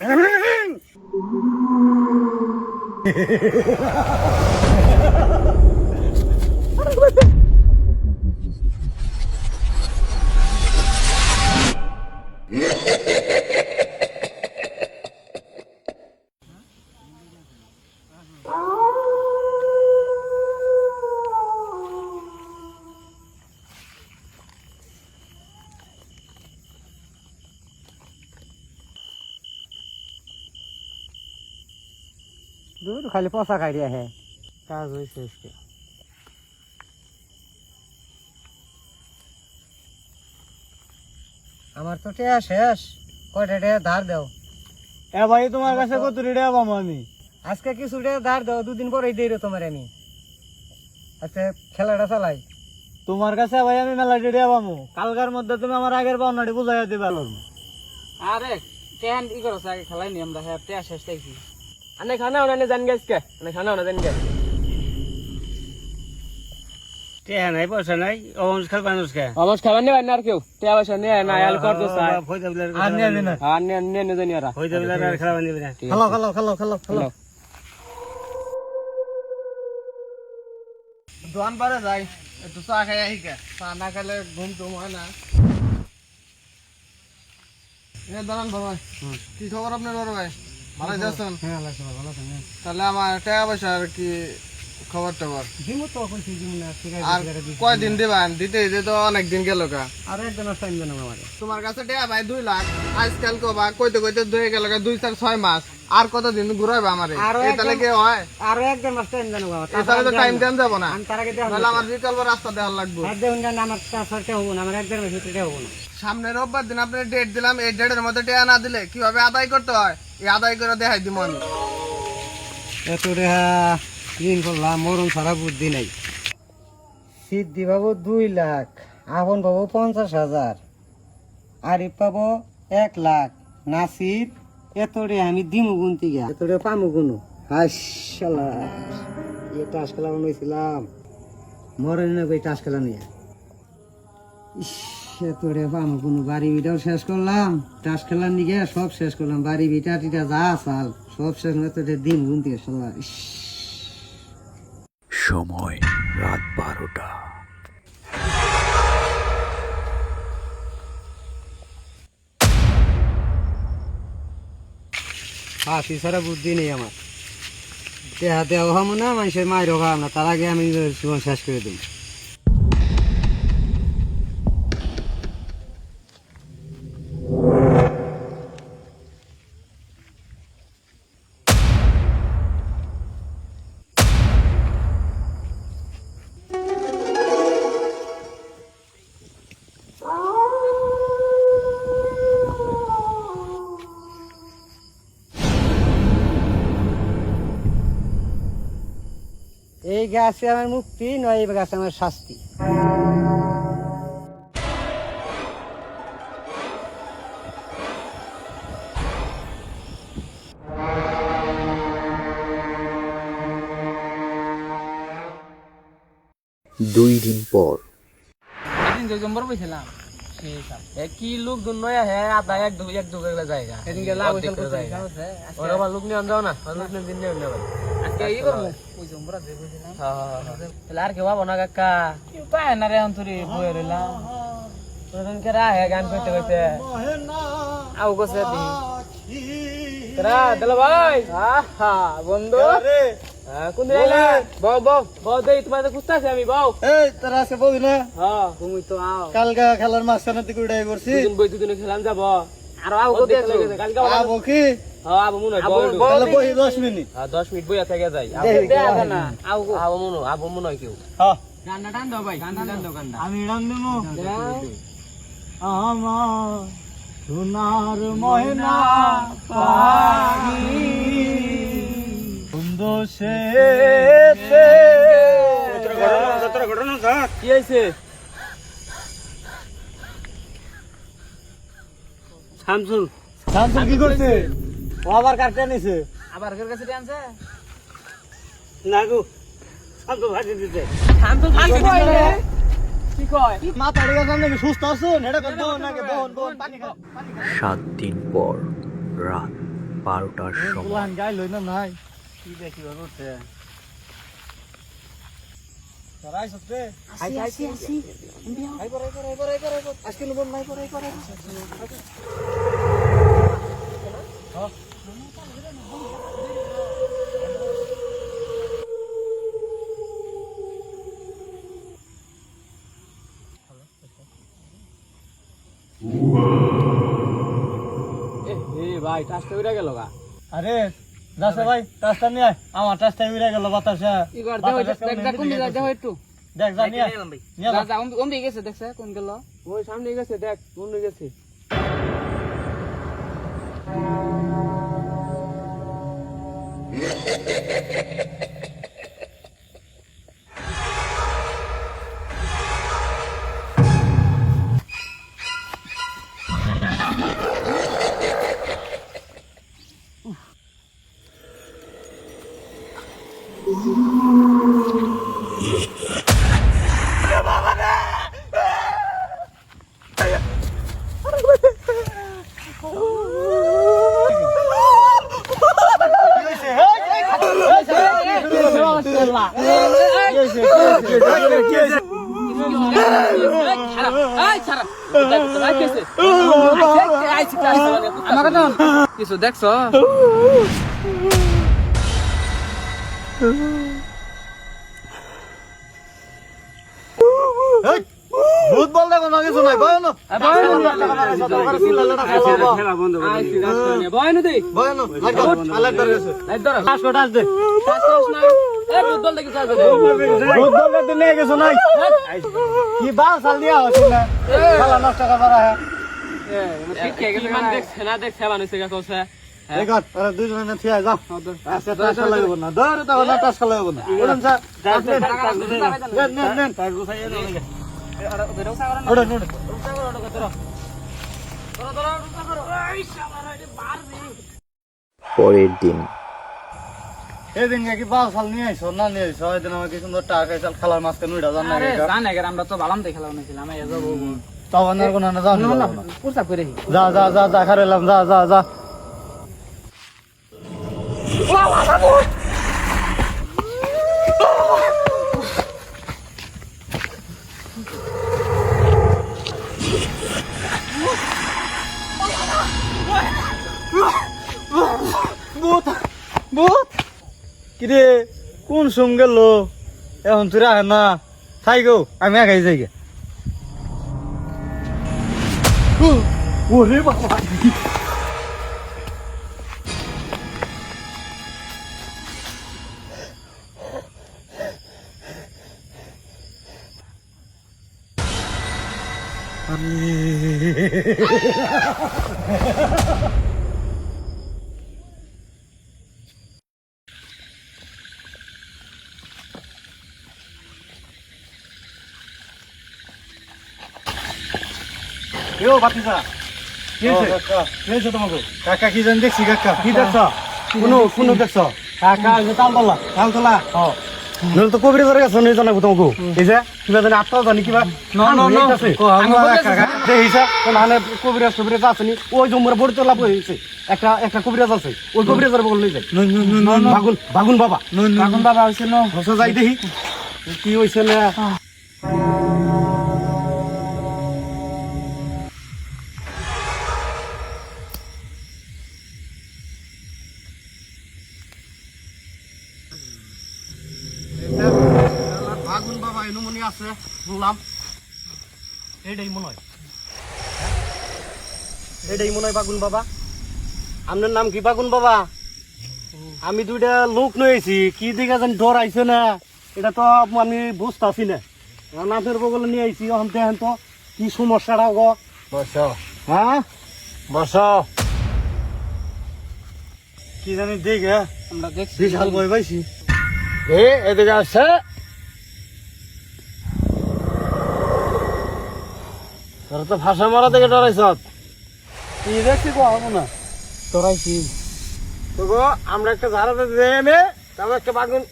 Ha দূর খালি পচা দিয়ে আহে। কাজ হয়েছে আজকে আমার তো টেয়া শেষ। কয়টা টেয়া ধার দাও? এ ভাই তোমার কাছে কত রেডি পাবো আমি? আজকে কিছু টেয়া ধার দাও দুদিন পরেই দিয়ে তোমার আমি। আচ্ছা খেলাটা চালাই। তোমার কাছে ভাই আমি মেলা রেডি পাবো কালকার মধ্যে তুমি আমার আগের পাওনাটি বুঝাই দিবে। আরে কেন ই করছ আগে খেলাই নি আমরা হ্যাঁ পেয়া শেষ তাইছি আনে খানা ওনা জান গেছ কে? আনে খানা ওনা জান গেছ টেহা নাই পয়সা নাই। অবঞ্চ খেল মানুষ কে? খাবার নেই না আর কেউ। টেয়া পয়সা নিয়ে না আল কর তো সাই যাবে আর নিয়ে দিন আর নিয়ে নিয়ে নিয়ে জানি ওরা। যাবে আর খেলা নিবে না। খেলো খেলো খেলো খেলো খেলো। দোকান পারে যাই একটু চা খাই আহি কে। চা না খেলে ঘুম টুম হয় না। এ দাঁড়ান বাবা কি খবর আপনার বড় ভাই? ভালো আছেন? হ্যাঁ ভালো আছে তাহলে আমার টাকা পয়সা আর কি খবর টবর দিমু তো এখন দিমু না ঠিক আর কয়দিন দিবেন? দিতে দিতে তো অনেক দিন গেল কা আর একদম টাইম দেন আমার। তোমার কাছে টাকা ভাই দুই লাখ আজকাল কইতে কইতে দুই গেল দুই চার ছয় মাস। আর কত দিন ঘুরাইবে আমার? আরও তাহলে কি হয়? আরও একদম মাস টাইম দেন বাবা তাহলে তো টাইম দেন যাব না। আমি তার আগে দেওয়া তাহলে আমার বিকল্প রাস্তা দেওয়ার লাগবে। আর দেখুন না আমার ট্রান্সফারটা হব না আমার একদম ভিতরে হব না। সামনে রোববার দিন আপনি ডেট দিলাম এই ডেটের মধ্যে টাকা না দিলে কীভাবে আদায় করতে হয়? আদায় করে দেখাই দিব আমি। এত রেহা ঋণ করলাম, মরণ ছাড়া বুদ্ধি নাই। সিদ্ধি পাবো দুই লাখ, আপন পাবো পঞ্চাশ হাজার, আরিফ পাবো এক লাখ। নাসির, এত রে আমি দিমু গুনতে গিয়া এত রে পামু গুনু হাসালা এ টাস খেলা বানাইছিলাম মরেন না টাস খেলা নিয়ে। ইস। এত রে পামু গুনু বাড়ি বিটাও শেষ করলাম। টাস খেলার নিয়ে সব শেষ করলাম। বাড়ি বিটা টিটা যা চাল সব শেষ না তো দিন গুনতে গেছিলাম সময় রাত বারোটা। ফাঁসি ছাড়া বুদ্ধি নেই আমার। দেহা হব না মানুষের মায়ের অভাব না। তার আগে আমি জীবন শেষ করে দিই। গাছে আমার মুক্তি নয় এই গাছে আমার শাস্তি। দুই দিন পর। দিন দুই জম্বর বইছিলাম। এ কি লোক দুনয়া হে আদা এক দু এক দু গেলে জায়গা। গেলে আবল অর্ধেক করে জায়গা। ওরা আবার লোক নিয়ে যাও না লোক নিয়ে দিন নিয়ে যাও আজকে ই করব ওই জম্বরা যে বলছিলাম। হ্যাঁ হ্যাঁ হ্যাঁ তাহলে আর কেউ পাবো না কাকা। পায় না রে অন্তরে বয়ে রইলাম। তোর কেরা হে গান করতে করতে? আউ গোসে দি কেরা? দিল ভাই। আহা বন্ধু। হ্যাঁ হ্যাঁ তুমি তো আও। কালকা খেলার মাঝখানে দিকে উঠাই করছি। দুদিন খেলাম যাব। আর আবো কি? হ্যাঁ আবু কি হয়েছে? শামসুল। শামসুল কি করছে? ও আবার কাটতে নিছে? আবার ঘর কাছে আনছে না গো শামসুল ভাজি দিতে শামসুল কি কয়? রে কি কয়? মাথা রেখে সামনে সুস্থ আছো। এটা করব নাকি বোন বোন পানি খাও সাত দিন পর রাত বারোটার সময়। গাই লই না নাই। কি দেখি ভাই টাচটা উড়ে গেল গা। আরে যাচ্ছে ভাই টাচটা নিয়ে আয়। আমার টাচটা মিলে গেল বাতাসে। কর দেখ দেখ দেখ কোন দিকে দেখ একটু। দেখ যা নিয়ে নিয়ে যা যা। যা ওম দিকে গেছে দেখছ কোন গেল। ওই সামনে গেছে দেখ কোন দিকে গেছে। কিছু দেখছ ভূত বল দেখো না কিছু নাই ভয় না ভয় না হচ্ছে না হ্যাঁ আচ্ছা পরের দিন এদিন কি বাল সাল নিয়ে আইসো না নিয়ে আইসো এদিন আমাকে সুন্দর টাকা চাল খেলার মাঝকে নুইটা জান না আমরা তো ভালাম দেখে খেলা নিয়েছিলাম তাও আনার কোনো না জান প্রস্তাব করে যা যা যা যা খারেলাম যা যা যা। ভূত কিরে কোন সুম গেল? এখন তুই রাখ না। থাই গো আমি একাই যাই গে। ওরে বাবা। ইও বাতিজা। কি হয়েছে? কি হয়েছে তোমাকে? কাকা কি জানি দেখছি কাকা। কি দেখছ? কোন কোন দেখছ? কাকা যে তাল তোলা নল তো কবিরে ধরে গেছো নিয়ে জানাব তোমাকে। এই যে কিবা জানি আত্মা জানি কিবা না না না। কাকা দেখিছা? মানে কবিরাজ কবিরাজ আসেনি। ওই জমুরে বড় তোলা হয়েছে একটা একটা কবিরাজ আছে ওই কবিরাজের বগল নিয়ে যায়। বাগুন বাগুন বাবা। বাগুন বাবা হয়েছে না। হসে যাই দেখি। কি হয়েছে না? এনুমনি আছে শুনলাম এটাই মনে হয়। এটাই মনে হয় বাগুন বাবা। আপনার নাম কি বাগুন বাবা? আমি দুইটা লোক নয়েছি কি দিকে যেন ডর আইছে না? এটা তো আমি বুঝতেছি না। এখন আপনার বগলে নিয়ে আইছি এখন দেখেন তো। কি সমস্যাটা গো? বস। হ্যাঁ? বস। কি জানি দেখে আমরা দেখছি। বিশাল বই পাইছি। এ এদিকে আসছে। তোর তো ভাষা মারা থেকে ডরাইছ। কি দেখছি গো হব না। ডরাইছি। তো গো আমরা একটা ঝাড়াতে দিয়ে এনে তারপর একটা বাগুন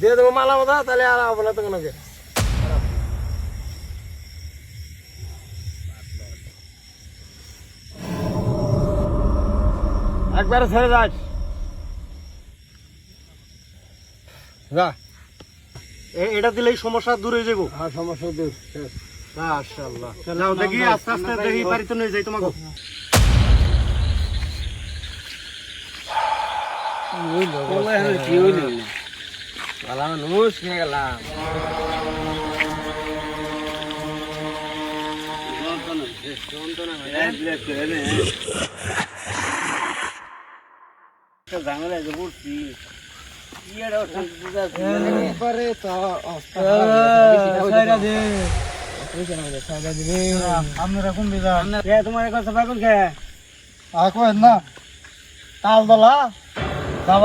দিয়ে দেবো মালা মতো তাহলে আর হব না ওকে। একবারে ছেড়ে যাস। যা। এটা দিলেই সমস্যা দূর যাব। হ্যাঁ সমস্যা দূর মাশাআল্লাহ নাও দেখি আস্তে আস্তে দেখি বাড়িতে নিয়ে যাই তোমাকে কি হইল গেলাম নুস নিয়ে গেলাম একবারে তো তাল দলা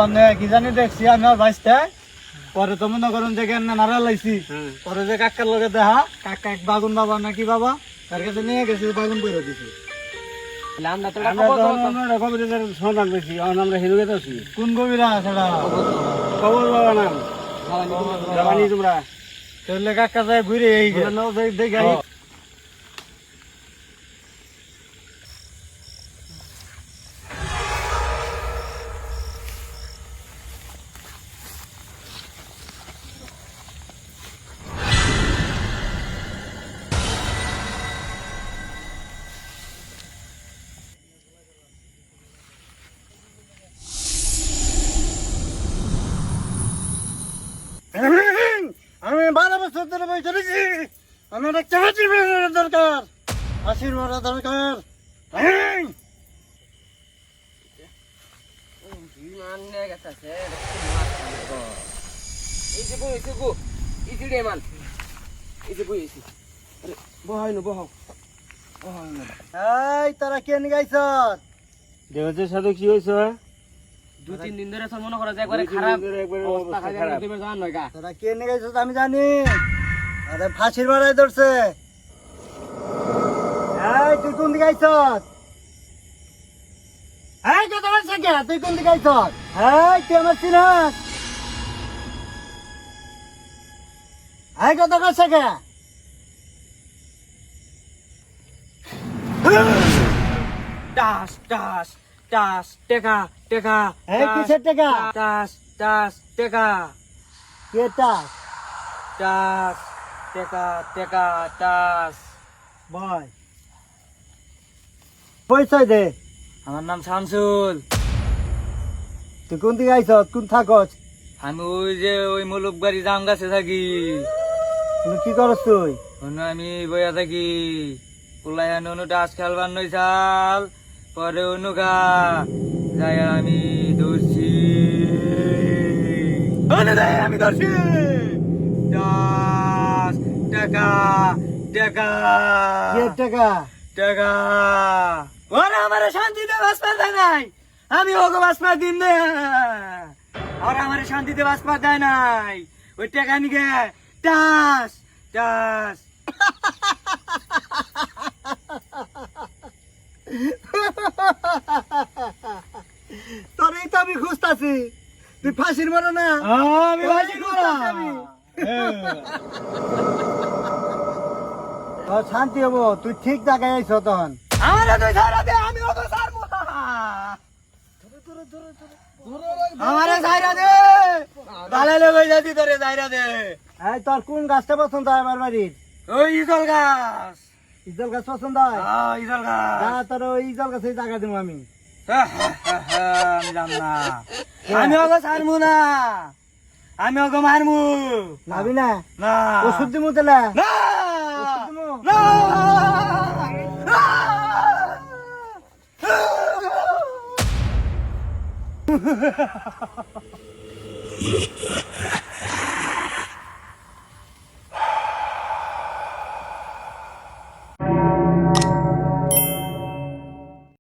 নে কি জানি দেখছি আমি আর পরে তো মনে করুন যে কেন নারা লাইছি পরে যে কাকার লগে দেখা কাকা এক বাগুন বাবা নাকি বাবা তার কাছে নিয়ে গেছি বাগুন করে দিছি আমরা তো আমরা তো আমরা কবিরাজের সন্ধান পেয়েছি আমরা হিরুকে আছি কোন কবিরা সেটা খবর বাবা নাম তোমরা তাহলে কাকা যায় ঘুরে এই গেল দেখে এই যে বই এসি বহাই নো বহাও এই তারা কে নিগাইছ দেবতের সাথে কি হয়েছে দু তিন দিন ধরে মনে করো যে একবারে খারাপ অবস্থা খারাপ। নয় আমি জানি। আরে ফাঁসির মারাই ধরছে। এই তুই কোন দিকে আইছ? এই কত বলছে কে তুই কোন দিকে আইছ? এই তুই আমার চিনাস এই কত করছে কে টাস টাস টাস টেকা টেকা এই কিসের টেকা? টাস টাস টেকা। কেটা টাস। টেকা টেকা টাস। বয় পয়সায় দে। আমার নাম শামসুল। তুই কোন দিকে আইছ কোন থাকস? আমি ওই যে ওই মুলুক বাড়ি জাম গাছে থাকি। তুই কি করস তুই? অন্য আমি বইয়া থাকি। উলাই অনু টাস খেলবার নই চাল পরে অনুকা যাই আমি ধরছি। অনু আমি ধরছি টাকা টাকা। টাকা? টাকা। ওরা আমার শান্তিতে বাঁচতে দেয় নাই। আমি ওকে বাঁচপা দিন দে আর আমার শান্তিতে বাঁচপা দেয় নাই। ওই টাকা নিকে টাস টাস। তোর এই তো আমি খুঁজতাছি। তুই ফাঁসির মারো না আমি বাঁচি তোর শান্তি হব। তুই ঠিক জায়গায় আইছ তখন। আমার তুই ছাড়া দে আমি ওকে ছাড়বো। না আমারে ছাইরা দে। ভালো লোক যাতি তোরে ছাইরা দে। এই তোর কোন গাছটা পছন্দ হয় আমার বাড়ির? ওই ইজল গাছ। ইজল গাছ পছন্দ হয়? ইজল গাছ। যা তোর ওই ইজল গাছে জায়গা দিব আমি। আমি জান না। আমি ওকে ছাড়বো না। আমি ওকে মারবো। যাবি না? না। ওষুধ দিব তাহলে? না। Ha ha ha ha ha!